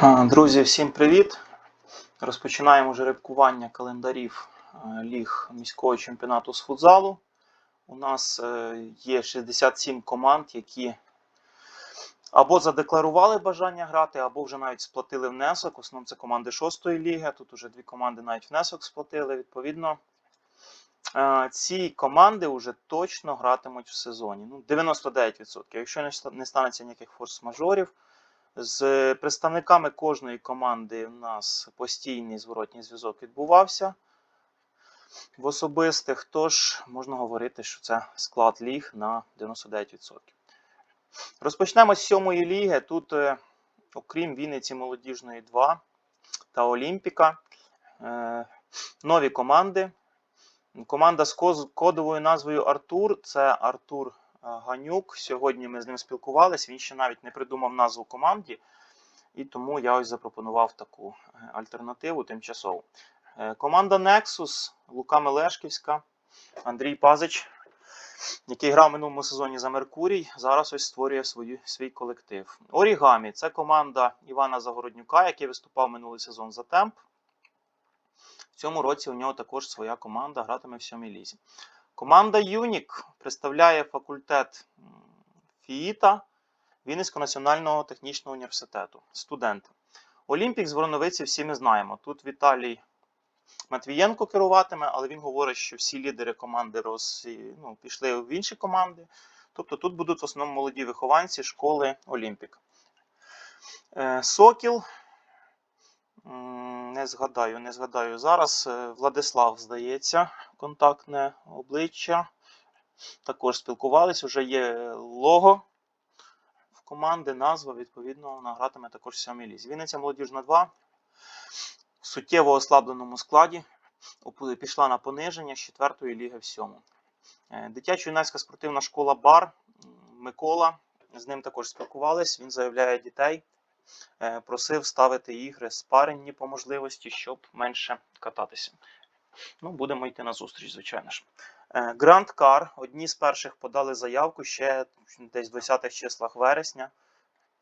А, Друзі, всім привіт! Розпочинаємо жеребкування календарів е, ліг міського чемпіонату з футзалу. У нас е, є 67 команд, які або задекларували бажання грати, або вже навіть сплатили внесок. В основному це команди 6 ліги. Тут вже дві команди навіть внесок сплатили. Відповідно, е, ці команди вже точно гратимуть в сезоні. Ну, 99%. Якщо не станеться ніяких форс-мажорів. З представниками кожної команди у нас постійний зворотній зв'язок відбувався в особистих, тож можна говорити, що це склад ліг на 99%. Розпочнемо з сьомої ліги. Тут, е, окрім Вінниці молодіжної 2 та Олімпіка, е, нові команди. Команда з кодовою назвою Артур це Артур Ганюк. Сьогодні ми з ним спілкувалися. Він ще навіть не придумав назву команді, і тому я ось запропонував таку е, альтернативу тимчасову. Е, Команда Nexus, Лука Мелешківська, Андрій Пазич, який грав минулому сезоні за Меркурій, зараз ось створює свою, свій колектив. Орігамі це команда Івана Загороднюка, який виступав минулий сезон за темп. В цьому році у нього також своя команда гратиме в сьомій лізі. Команда Юнік представляє факультет ФІІТа Вінницького національного технічного університету. Студент. Олімпік з Вороновиці всі ми знаємо. Тут Віталій Матвієнко керуватиме, але він говорить, що всі лідери команди роз... ну, пішли в інші команди. Тобто тут будуть в основному молоді вихованці школи Олімпік. Е, Сокіл. Не згадаю, не згадаю. Зараз е, Владислав, здається, контактне обличчя. Також спілкувались, вже є лого в команди, назва, відповідно, вона гратиме також в сьомій лізі. Вінниця молодіжна 2 в суттєво ослабленому складі пішла на пониження з 4 ліги в 7. Дитячо-юнацька спортивна школа Бар Микола. З ним також спілкувались. Він заявляє дітей, е, просив ставити ігри спаренні по можливості, щоб менше кататися. Ну, будемо йти на зустріч, звичайно ж. Е, Grand Car. Одні з перших подали заявку ще десь в 20-х числах вересня.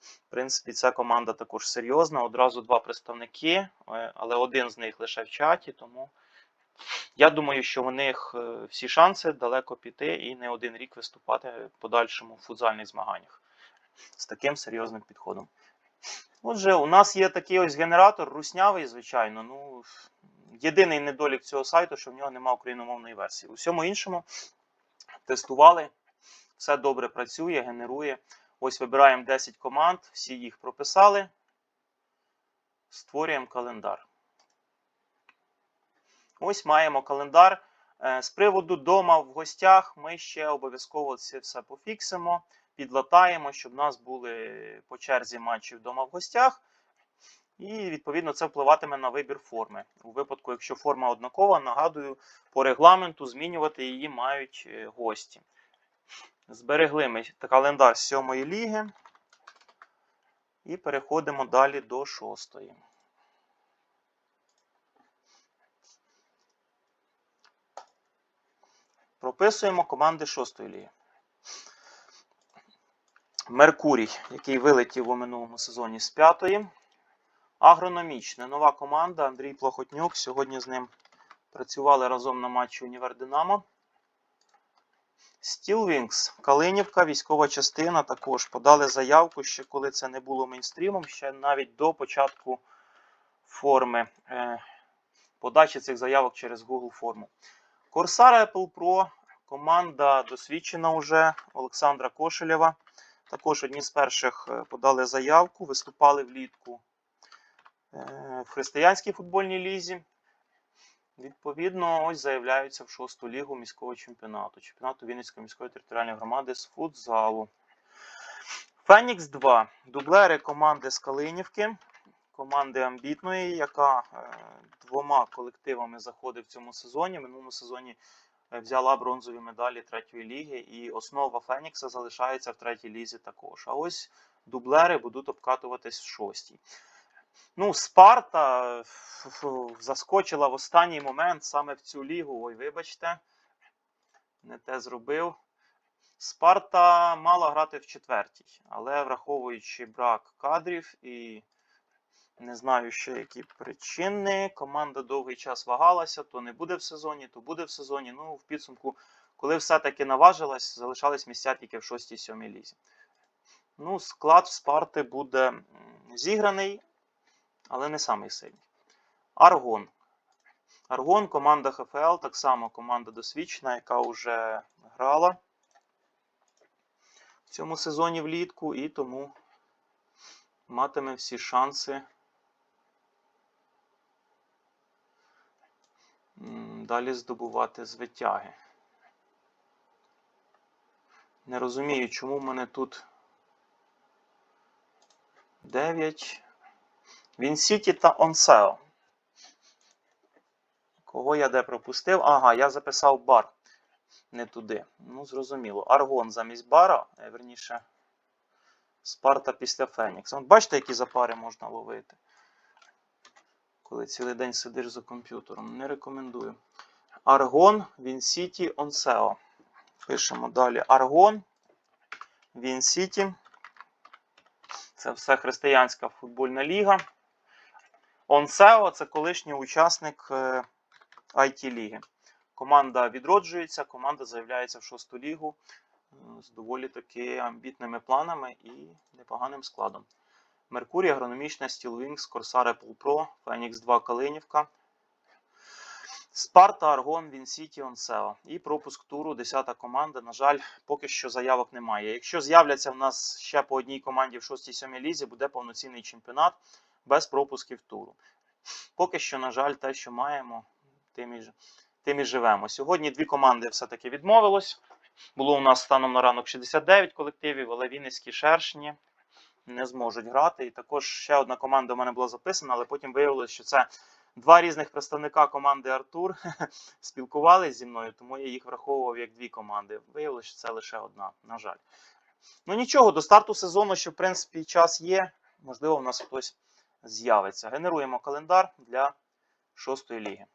В принципі, ця команда також серйозна. Одразу два представники, е, але один з них лише в чаті, тому я думаю, що у них е, всі шанси далеко піти і не один рік виступати в подальшому в футзальних змаганнях з таким серйозним підходом. Отже, у нас є такий ось генератор, руснявий, звичайно. Ну, єдиний недолік цього сайту, що в нього немає україномовної версії. У всьому іншому тестували, все добре працює, генерує. Ось вибираємо 10 команд, всі їх прописали. Створюємо календар. Ось маємо календар. Е, З приводу дома в гостях ми ще обов'язково це все пофіксимо, підлатаємо, щоб у нас були по черзі матчі вдома в гостях. І відповідно це впливатиме на вибір форми. У випадку, якщо форма однакова, нагадую, по регламенту змінювати її мають е, гості. Зберегли ми календар сьомої ліги. І переходимо далі до шостої. Прописуємо команди шостої ліги. Меркурій, який вилетів у минулому сезоні з п'ятої. Агрономічне. Нова команда Андрій Плохотнюк. Сьогодні з ним працювали разом на матчі Універ Динамо. Стілвінгс, Калинівка, військова частина також подали заявку, ще коли це не було мейнстрімом, ще навіть до початку форми е, подачі цих заявок через Google форму. Corsair Apple Pro, команда досвідчена вже Олександра Кошелєва. Також одні з перших е, подали заявку, виступали влітку е, в християнській футбольній лізі. Відповідно, ось заявляються в шосту лігу міського чемпіонату, чемпіонату Вінницької міської територіальної громади з футзалу. Фенікс 2. Дублери команди з Калинівки, команди амбітної, яка е, двома колективами заходить в цьому сезоні. В минулому сезоні взяла бронзові медалі третьої ліги, і основа Фенікса залишається в третій лізі також. А ось дублери будуть обкатуватись в шостій. Ну, Спарта заскочила в останній момент саме в цю лігу. Ой, вибачте, не те зробив. Спарта мала грати в четвертій, але враховуючи брак кадрів і Не знаю ще які причини. Команда довгий час вагалася, то не буде в сезоні, то буде в сезоні. Ну, в підсумку, коли все-таки наважилась, залишались місця тільки в 6-7 лізі. Ну, склад в Спарти буде зіграний, але не самий сильний. Аргон. Аргон, команда ХФЛ, так само команда досвідчена, яка вже грала в цьому сезоні влітку, і тому матиме всі шанси далі здобувати звитяги. Не розумію, чому в мене тут 9. Вінсіті та Онсео. Кого я де пропустив? Ага, я записав бар. Не туди. Ну, зрозуміло. Аргон замість бара, е, верніше, Спарта після Фенікса. От бачите, які запари можна ловити. Коли цілий день сидиш за комп'ютером. Не рекомендую. Аргон, Вінсіті, Онсео. Пишемо далі. Аргон, Вінсіті. Це все християнська футбольна ліга. Онсео це колишній учасник е, IT-ліги. Команда відроджується, команда заявляється в шосту лігу е, з доволі таки амбітними планами і непоганим складом. Меркурій, агрономічна, Steelwings, Corsair Apple Pro, Phoenix 2 Калинівка, Спарта, Аргон, Вінсіті, Онсео. І пропуск туру, 10 команда. На жаль, поки що заявок немає. Якщо з'являться в нас ще по одній команді в 6-7 лізі, буде повноцінний чемпіонат без пропусків туру. Поки що, на жаль, те, що маємо, тим і, тим і живемо. Сьогодні дві команди все-таки відмовилось. Було у нас станом на ранок 69 колективів, але Вінницькі шершні не зможуть грати. І також ще одна команда у мене була записана, але потім виявилося, що це два різних представника команди Артур спілкувалися зі мною, тому я їх враховував як дві команди. Виявилося, що це лише одна, на жаль. Ну нічого, до старту сезону, що в принципі час є. Можливо, в нас хтось з'явиться. Генеруємо календар для шостої ліги.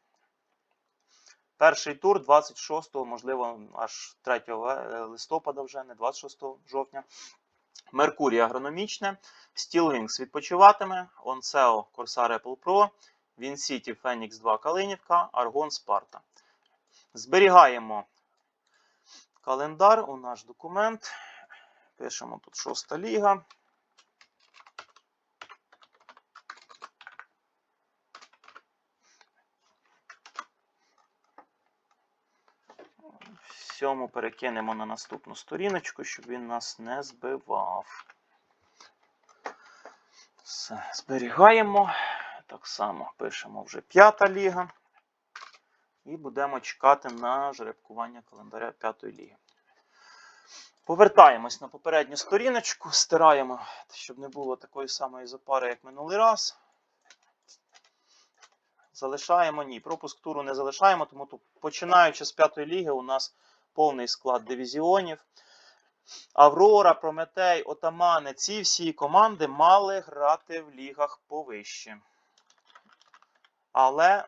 Перший тур 26-го, можливо, аж 3 листопада вже, не 26 жовтня. Меркурій агрономічне, Steelwings відпочиватиме, Онсео Corsair Apple Pro, Вінсіті Phoenix 2 Калинівка, Аргон Спарта. Зберігаємо календар у наш документ. Пишемо тут шоста ліга. Сьому перекинемо на наступну сторіночку, щоб він нас не збивав. Все, зберігаємо. Так само пишемо вже п'ята ліга. І будемо чекати на жеребкування календаря п'ятої ліги. Повертаємось на попередню сторіночку, стираємо, щоб не було такої самої запари, як минулий раз. Залишаємо ні. Пропуск туру не залишаємо, тому тут, починаючи з п'ятої ліги, у нас повний склад дивізіонів. Аврора, Прометей, Отамани. Ці всі команди мали грати в лігах повище. Але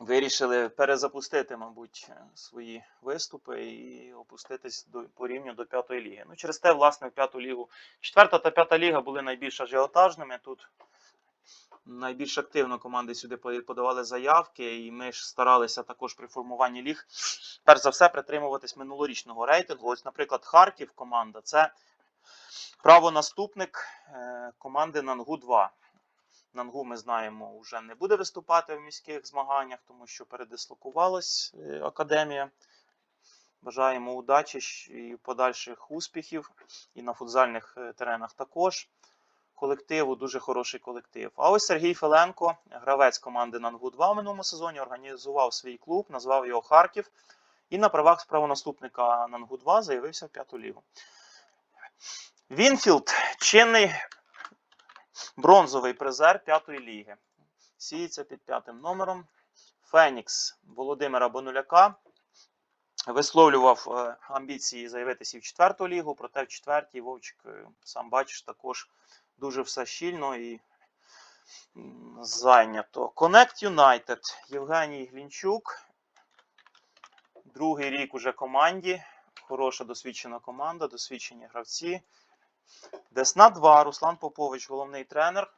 вирішили перезапустити, мабуть, свої виступи і опуститись до, по рівню до п'ятої ліги. Ну, через те, власне, в п'яту лігу. Четверта та п'ята ліга були найбільш ажіотажними. Тут найбільш активно команди сюди подавали заявки, і ми ж старалися також при формуванні ліг, перш за все, притримуватись минулорічного рейтингу. Ось, наприклад, Харків команда це правонаступник е, команди Нангу 2. Нангу, ми знаємо, вже не буде виступати в міських змаганнях, тому що передислокувалась е, академія. Бажаємо удачі і подальших успіхів і на футзальних е, теренах також колективу, дуже хороший колектив. А ось Сергій Филенко, гравець команди Нангу 2 в минулому сезоні, організував свій клуб, назвав його Харків. І на правах правонаступника Нангу 2 заявився в п'яту лігу. Вінфілд чинний бронзовий призер п'ятої ліги. Сіється під п'ятим номером. Фенікс Володимира Бонуляка висловлював е, амбіції заявитися і в четверту лігу, проте в четвертій Вовчик, е, сам бачиш, також дуже все щільно і зайнято. Connect United. Євгеній Глінчук. Другий рік уже команді. Хороша досвідчена команда, досвідчені гравці. Десна 2, Руслан Попович, головний тренер.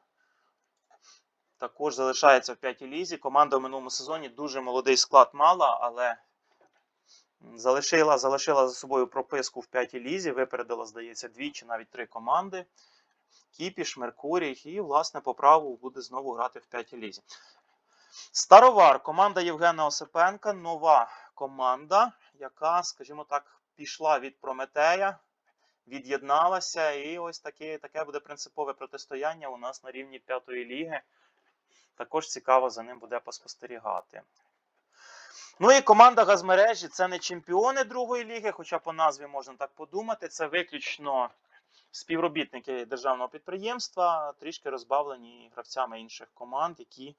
Також залишається в п'ятій лізі. Команда в минулому сезоні дуже молодий склад мала, але залишила, залишила за собою прописку в п'ятій лізі. Випередила, здається, дві чи навіть три команди. Кіпіш, Меркурій і, власне, по праву буде знову грати в п'ятій лізі. Старовар, команда Євгена Осипенка, нова команда, яка, скажімо так, пішла від Прометея, від'єдналася, і ось таке, таке буде принципове протистояння у нас на рівні п'ятої ліги. Також цікаво за ним буде поспостерігати. Ну і команда газмережі це не чемпіони другої ліги, хоча по назві можна так подумати. Це виключно співробітники державного підприємства, трішки розбавлені гравцями інших команд, які,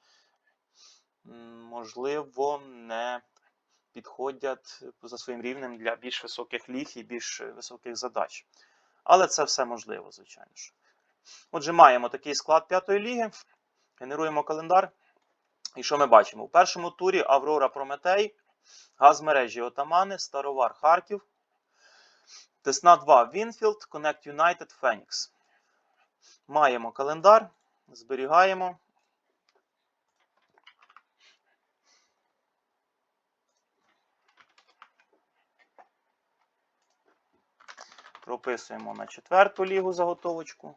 можливо, не підходять за своїм рівнем для більш високих ліг і більш високих задач. Але це все можливо, звичайно ж. Отже, маємо такий склад п'ятої ліги. Генеруємо календар. І що ми бачимо? У першому турі Аврора Прометей, газмережі Отамани, Старовар Харків, Тесна 2 Вінфілд, Connect United Phoenix. Маємо календар, зберігаємо. Прописуємо на четверту лігу заготовочку.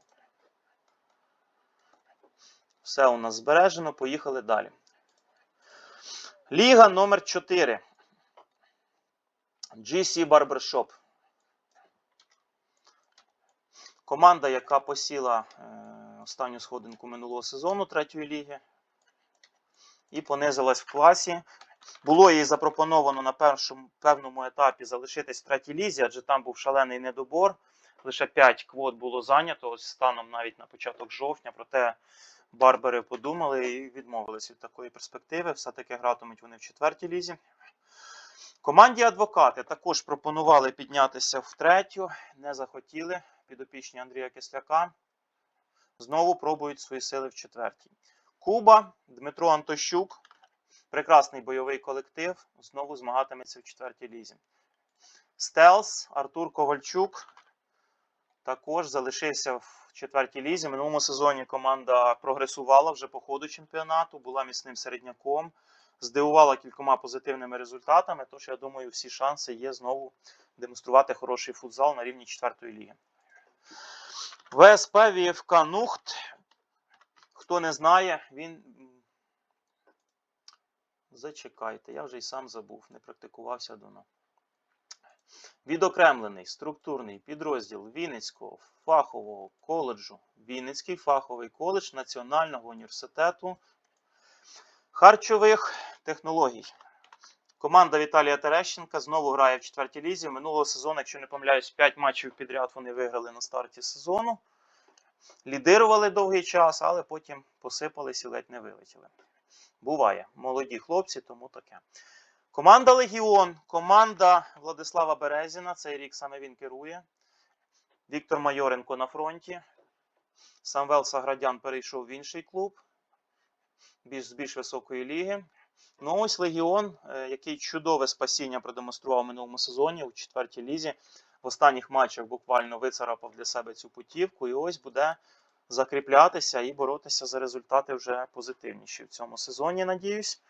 Все у нас збережено. Поїхали далі. Ліга номер 4. GC Barbershop. Команда, яка посіла е, останню сходинку минулого сезону третьої ліги. І понизилась в класі. Було їй запропоновано на першому певному етапі залишитись в третій лізі, адже там був шалений недобор. Лише 5 квот було зайнято ось станом навіть на початок жовтня. Проте Барбери подумали і відмовились від такої перспективи. Все-таки гратимуть вони в четвертій лізі. Команді адвокати також пропонували піднятися в третю, не захотіли. Підопічні Андрія Кисляка. Знову пробують свої сили в четвертій. Куба, Дмитро Антощук. Прекрасний бойовий колектив. Знову змагатиметься в четвертій лізі. Стелс, Артур Ковальчук. Також залишився в четвертій лізі. Минулому сезоні команда прогресувала вже по ходу чемпіонату, була міцним середняком, здивувала кількома позитивними результатами. Тож, я думаю, всі шанси є знову демонструвати хороший футзал на рівні четвертої ліги. ВСП ВФК Нухт. Хто не знає, він. Зачекайте, я вже й сам забув, не практикувався давно. Відокремлений структурний підрозділ Вінницького фахового коледжу, Вінницький фаховий коледж Національного університету харчових технологій. Команда Віталія Терещенка знову грає в четвертій лізі. Минулого сезону, якщо не помиляюсь, 5 матчів підряд вони виграли на старті сезону. Лідирували довгий час, але потім посипались і ледь не вилетіли. Буває, молоді хлопці, тому таке. Команда Легіон, команда Владислава Березіна. Цей рік саме він керує. Віктор Майоренко на фронті. Самвел Саградян перейшов в інший клуб з більш високої ліги. Ну ось Легіон, е, який чудове спасіння продемонстрував в минулому сезоні у четвертій лізі. В останніх матчах буквально вицарапав для себе цю путівку. І ось буде закріплятися і боротися за результати вже позитивніші в цьому сезоні, надіюсь.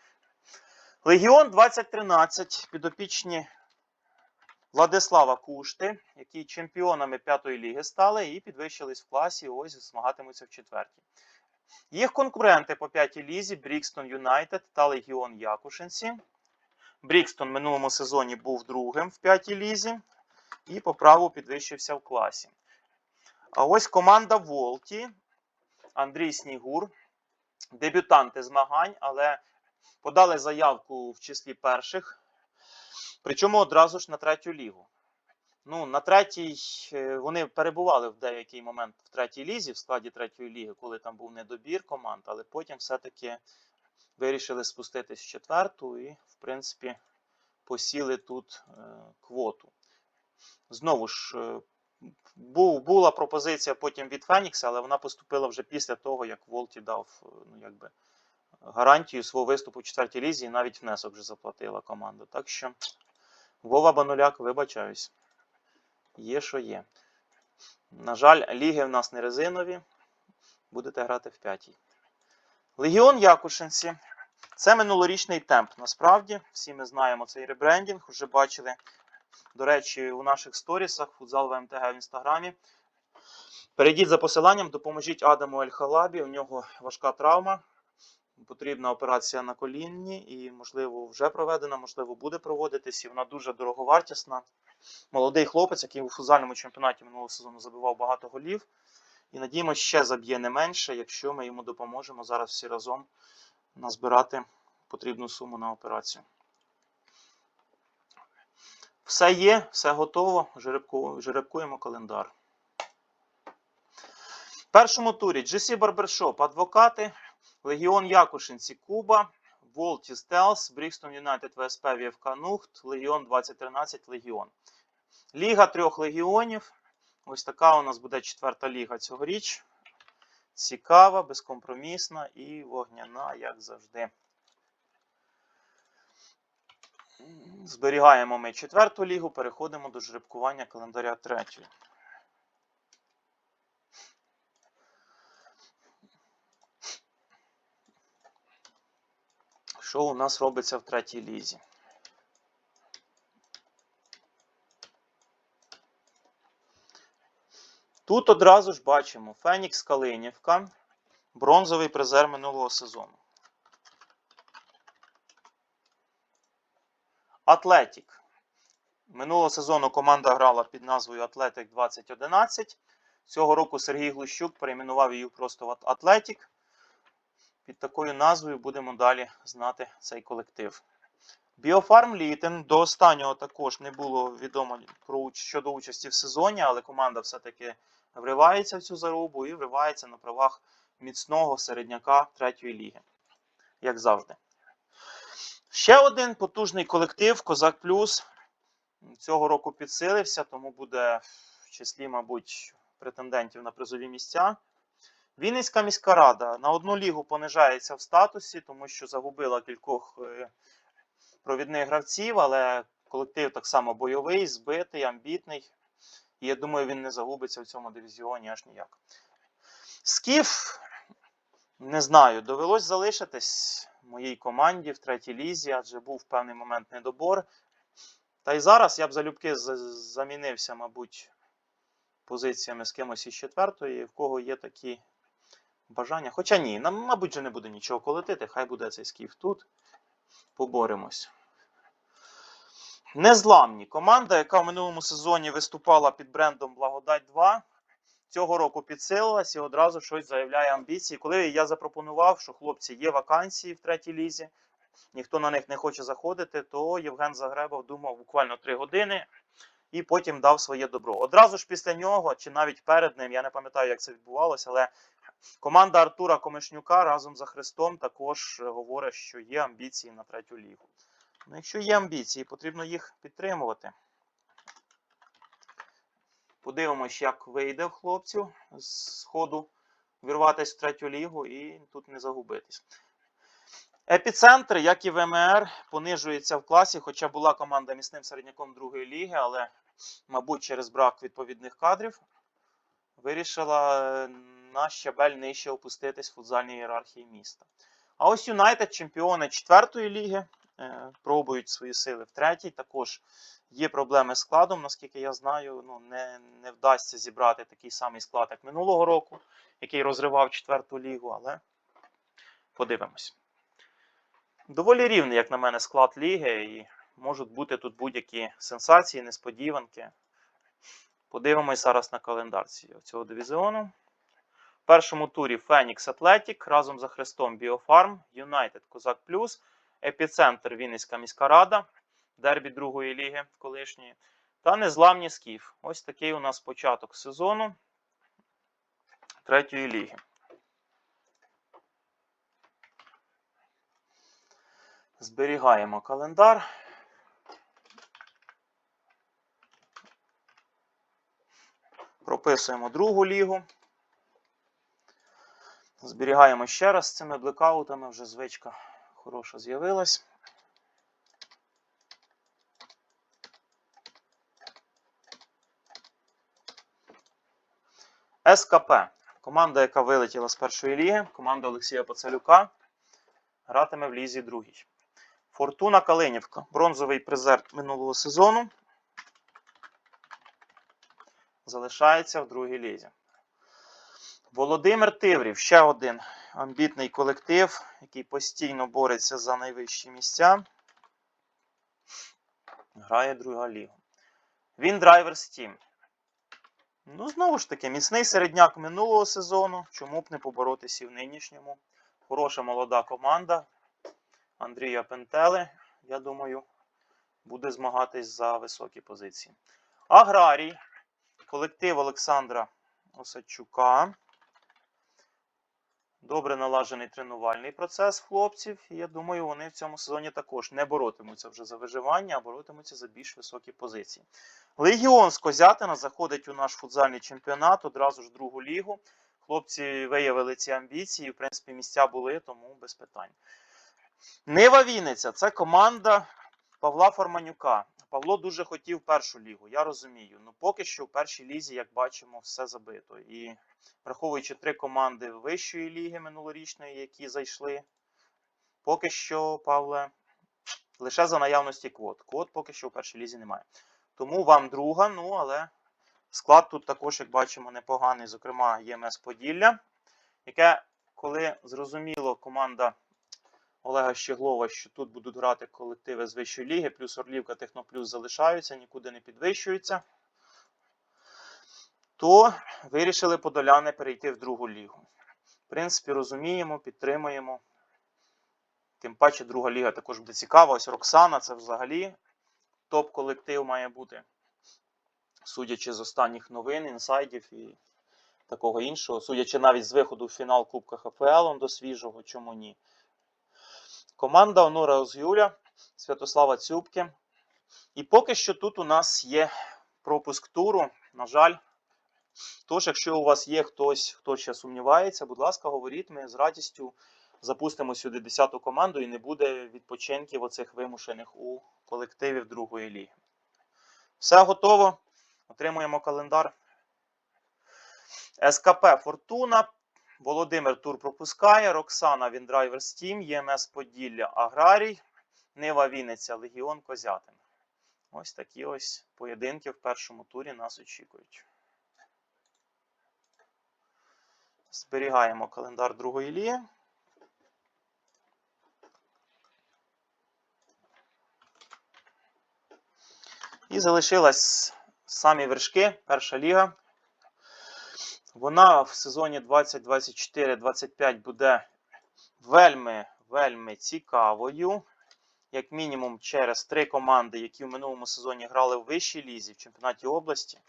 Легіон 2013 підопічні Владислава Кушти, які чемпіонами п'ятої ліги стали і підвищились в класі. Ось змагатимуться в четвертій. Їх конкуренти по п'ятій лізі Брікстон Юнайтед та Легіон Якушинці. Брікстон в минулому сезоні був другим в п'ятій лізі і по праву підвищився в класі. А ось команда Волті, Андрій Снігур, дебютанти змагань, але подали заявку в числі перших, причому одразу ж на третю лігу. Ну, на третій е, вони перебували в деякий момент в третій лізі, в складі третьої ліги, коли там був недобір команд, але потім все-таки вирішили спуститись в четверту і, в принципі, посіли тут е, квоту. Знову ж, е, був, була пропозиція потім від Фенікса, але вона поступила вже після того, як Волті дав ну, якби, гарантію свого виступу в четвертій лізі і навіть внесок вже заплатила команда. Так що Вова Бануляк, вибачаюсь. Є, що є. На жаль, ліги в нас не резинові. Будете грати в п'ятій. Легіон Якушинці. Це минулорічний темп. Насправді, всі ми знаємо цей ребрендінг, вже бачили. До речі, у наших сторісах футзал ВМТГ в інстаграмі. Перейдіть за посиланням, допоможіть Адаму Ельхалабі. У нього важка травма. Потрібна операція на колінні і, можливо, вже проведена, можливо, буде проводитись. І вона дуже дороговартісна. Молодий хлопець, який у футзальному чемпіонаті минулого сезону забивав багато голів. І надіємося, ще заб'є не менше, якщо ми йому допоможемо зараз всі разом назбирати потрібну суму на операцію. Все є, все готово. Жеребку- Жеребкуємо календар. В першому турі GC Barbershop, адвокати, Легіон Якушинці, Куба, Волті Стелс, Брікстон Юнайтед ВСП ВФК Нухт, Легіон 2013 Легіон. Ліга трьох легіонів. Ось така у нас буде четверта ліга цьогоріч. Цікава, безкомпромісна і вогняна, як завжди. Зберігаємо ми четверту лігу, переходимо до жеребкування календаря третьої. Що у нас робиться в третій лізі? Тут одразу ж бачимо Фенікс Калинівка, бронзовий призер минулого сезону. Атлетік. Минулого сезону команда грала під назвою Атлетик 2011. Цього року Сергій Глущук перейменував її просто в Атлетік. Під такою назвою будемо далі знати цей колектив. Біофарм Літен до останнього також не було відомо про щодо участі в сезоні, але команда все-таки вривається в цю зарубу і вривається на правах міцного середняка третьої ліги. Як завжди. Ще один потужний колектив Козак Плюс. Цього року підсилився, тому буде в числі, мабуть, претендентів на призові місця. Вінницька міська рада на одну лігу понижається в статусі, тому що загубила кількох е, провідних гравців, але колектив так само бойовий, збитий, амбітний. І я думаю, він не загубиться в цьому дивізіоні аж ніяк. Скіф, не знаю, довелось залишитись моїй команді в третій лізі, адже був в певний момент недобор. Та й зараз я б залюбки замінився, мабуть, позиціями з кимось із четвертої, в кого є такі бажання. Хоча ні, нам, мабуть, вже не буде нічого колотити, хай буде цей скіф тут. Поборемось. Незламні. Команда, яка в минулому сезоні виступала під брендом Благодать 2, цього року підсилилась і одразу щось заявляє амбіції. Коли я запропонував, що хлопці є вакансії в третій лізі, ніхто на них не хоче заходити, то Євген Загребов думав буквально 3 години і потім дав своє добро. Одразу ж після нього, чи навіть перед ним, я не пам'ятаю, як це відбувалося, але команда Артура Комишнюка разом за Христом також е, говорить, що є амбіції на третю лігу. Ну, якщо є амбіції, потрібно їх підтримувати. Подивимось, як вийде в хлопців з ходу вірватися в третю лігу і тут не загубитись. Епіцентр, як і ВМР, понижується в класі, хоча була команда міцним середняком другої ліги, але, мабуть, через брак відповідних кадрів вирішила е, на щабель нижче опуститись в футзальній ієрархії міста. А ось Юнайтед, чемпіони четвертої ліги, е, пробують свої сили в третій. Також є проблеми з складом, наскільки я знаю. Ну, не, не вдасться зібрати такий самий склад, як минулого року, який розривав четверту лігу, але подивимось. Доволі рівний, як на мене, склад ліги, і можуть бути тут будь-які сенсації, несподіванки. Подивимось зараз на календарці цього дивізіону. Першому турі Фенікс Атлетік разом за Христом Біофарм, Юнайтед Козак Плюс, Епіцентр Вінницька міська рада, дербі другої ліги колишньої та Незламні Скіф. Ось такий у нас початок сезону третьої ліги. Зберігаємо календар. Прописуємо другу лігу. Зберігаємо ще раз з цими блекаутами, вже звичка хороша з'явилась. СКП. Команда, яка вилетіла з першої ліги, команда Олексія Поцелюка, гратиме в лізі другій. Фортуна Калинівка. Бронзовий призер минулого сезону. Залишається в другій лізі. Володимир Тиврів ще один амбітний колектив, який постійно бореться за найвищі місця. Грає друга ліга. Він драйвер Steam. Ну, знову ж таки, міцний середняк минулого сезону. Чому б не поборотися і в нинішньому? Хороша молода команда Андрія Пентели, я думаю, буде змагатись за високі позиції. Аграрій. Колектив Олександра Осадчука. Добре налажений тренувальний процес хлопців. І я думаю, вони в цьому сезоні також не боротимуться вже за виживання, а боротимуться за більш високі позиції. Легіон з Козятина заходить у наш футзальний чемпіонат, одразу ж другу лігу. Хлопці виявили ці амбіції, в принципі, місця були, тому без питань. Нива Вінниця це команда Павла Форманюка. Павло дуже хотів першу лігу, я розумію. Ну поки що в першій лізі, як бачимо, все забито. І враховуючи три команди вищої ліги минулорічної, які зайшли, поки що, Павле, лише за наявності квот. Квот поки що в першій лізі немає. Тому вам друга, ну але склад тут також, як бачимо, непоганий. Зокрема, ЄМС Поділля, яке, коли зрозуміло, команда Олега Щеглова, що тут будуть грати колективи з вищої ліги, плюс Орлівка, Техноплюс залишаються, нікуди не підвищуються, то вирішили подоляни перейти в другу лігу. В принципі, розуміємо, підтримуємо. Тим паче, друга ліга також буде цікава. Ось Роксана це взагалі топ-колектив має бути. Судячи з останніх новин, інсайдів і такого іншого. Судячи навіть з виходу в фінал Кубка ХФЛ до свіжого, чому ні. Команда Онура Озюля, Святослава Цюбки. І поки що тут у нас є пропуск туру. На жаль. Тож, якщо у вас є хтось, хто ще сумнівається, будь ласка, говоріть, ми з радістю запустимо сюди 10-ту команду і не буде відпочинків оцих вимушених у колективів другої ліги. Все готово. Отримуємо календар. СКП Фортуна. Володимир Тур пропускає. Роксана Віндрайвер Стім, ЄМС Поділля Аграрій, Нива Вінниця, Легіон Козятин. Ось такі ось поєдинки в першому турі нас очікують. Зберігаємо календар другої ліги. І залишилась самі вершки, перша ліга. Вона в сезоні 2024-25 буде вельми, вельми цікавою. Як мінімум, через три команди, які в минулому сезоні грали в вищій лізі в чемпіонаті області.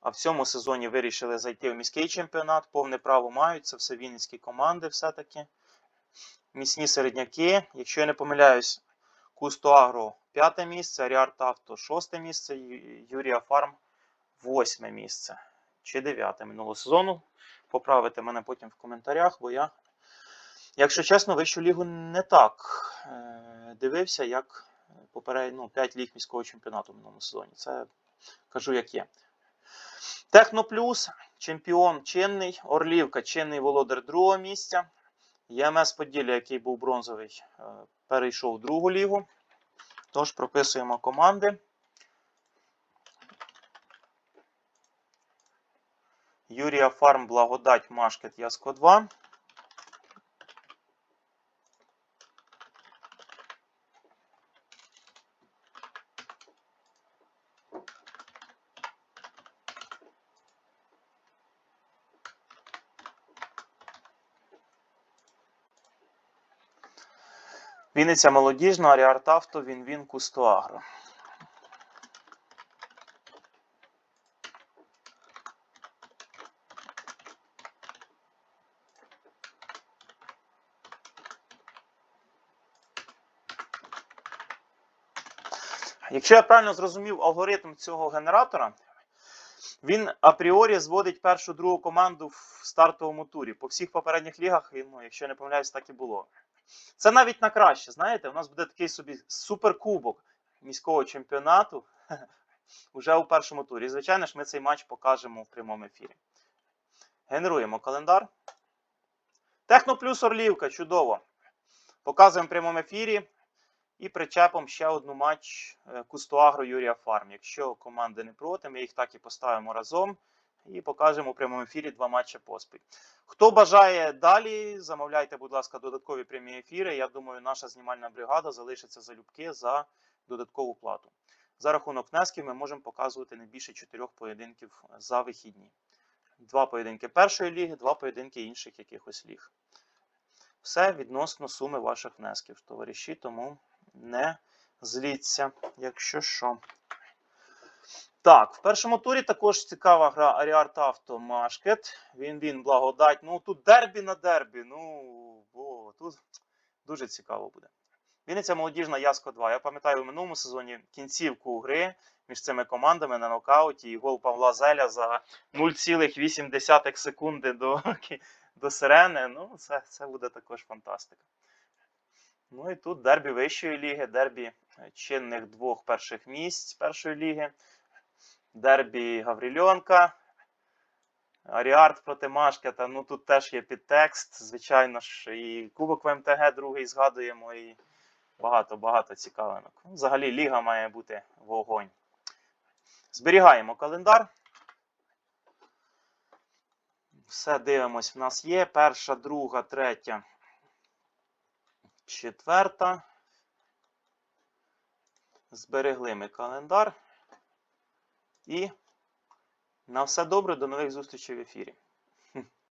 А в цьому сезоні вирішили зайти в міський чемпіонат. Повне право мають. Це все вінницькі команди, все-таки. Міцні середняки. Якщо я не помиляюсь, Кусто Агро п'яте місце, Аріарт Авто шосте місце, Юрія Фарм восьме місце. Чи дев'яте минулого сезону. Поправите мене потім в коментарях, бо я, якщо чесно, вищу лігу не так е, дивився, як попередньо ну, 5 ліг міського чемпіонату в минулому сезоні. Це кажу, як є. Техноплюс, чемпіон чинний, Орлівка, чинний володар другого місця. ЄМС Поділля, який був бронзовий, е, перейшов в другу лігу. Тож прописуємо команди. Юрія Фарм, Благодать, Машкет, Яско 2. Вінниця молодіжна, Аріарт Авто, Вінвін, Кустоагро. Якщо я правильно зрозумів алгоритм цього генератора, він апріорі зводить першу другу команду в стартовому турі. По всіх попередніх лігах, ну, якщо я не помиляюсь, так і було. Це навіть на краще. Знаєте, у нас буде такий собі суперкубок міського чемпіонату уже у першому турі. Звичайно ж, ми цей матч покажемо в прямому ефірі. Генеруємо календар. Техноплюс Орлівка, чудово. Показуємо в прямому ефірі. І причепом ще одну матч е, Кустуагро Юрія Фарм. Якщо команди не проти, ми їх так і поставимо разом і покажемо у прямому ефірі два матчі поспіль. Хто бажає далі, замовляйте, будь ласка, додаткові прямі ефіри. Я думаю, наша знімальна бригада залишиться залюбки за додаткову плату. За рахунок внесків ми можемо показувати не більше чотирьох поєдинків за вихідні. Два поєдинки першої ліги, два поєдинки інших якихось ліг. Все відносно суми ваших внесків, товариші, тому не зліться, якщо що. Так, в першому турі також цікава гра Аріарт Авто Машкет. Він він благодать. Ну тут дербі на дербі. Ну, бо тут дуже цікаво буде. Вінниця молодіжна Яско 2. Я пам'ятаю, у минулому сезоні кінцівку гри між цими командами на нокауті і гол Павла Зеля за 0,8 секунди до, до сирени. Ну, це, це буде також фантастика. Ну і тут дербі вищої ліги, дербі е, чинних двох перших місць першої ліги, дербі Гаврильонка, Аріарт проти Машкета. Ну тут теж є підтекст. Звичайно ж, і Кубок ВМТГ другий згадуємо, і багато-багато цікавинок. Ну, Взагалі ліга має бути вогонь. Зберігаємо календар. Все дивимось, в нас є. Перша, друга, третя, четверта. Зберегли ми календар. І на все добре, до нових зустрічей в ефірі.